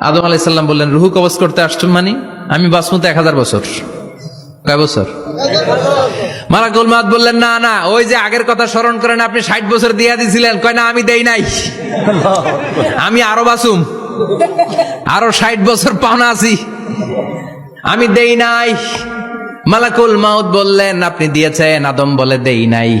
আদম আলাইসাল্লাম বললেন, রুহু কবজ করতে আসছেন মানে? আমি বাসমতে এক হাজার বছর। কয় বছর? মালাকুল মাত বললেন, না না, ওই যে আগের কথা স্মরণ করেন আপনি, ষাট বছর দিয়া দিছিলেন। কয়, না, আমি দেই নাই। আমি আরও বাসুম আরও ষাট বছর পাওনা আছি। আমি দেই নাই। মালাকুল মাউদ বললেন, আপনি দিয়েছেন, আদম বলে দেই নাই।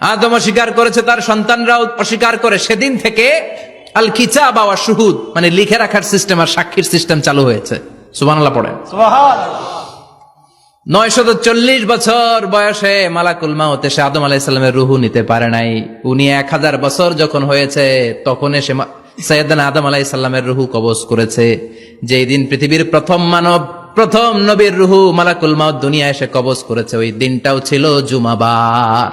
আদম অস্বীকার করেছে তার সন্তানরাও অস্বীকার করে। সেদিন থেকে আল কিতাব ওয়া শুহুদ মানে লিখে রাখার সিস্টেম আর সাক্ষীর সিস্টেম চালু হয়েছে। সুবহানাল্লাহ পড়েন। নয়শত চল্লিশ বছর বয়সে মালাকুল মাউত এসে আদম আলাইসাল্লামের রুহু নিতে পারে নাই। উনি এক হাজার বছর যখন হয়েছে তখন এসে মা- সৈয়দানা আদম আলাইসাল্লামের রুহু কবজ করেছে। যেই দিন পৃথিবীর প্রথম মানব প্রথম নবীর রুহু মালাকুল মাউত দুনিয়া এসে কবজ করেছে। ওই দিনটাও ছিল জুমাবার।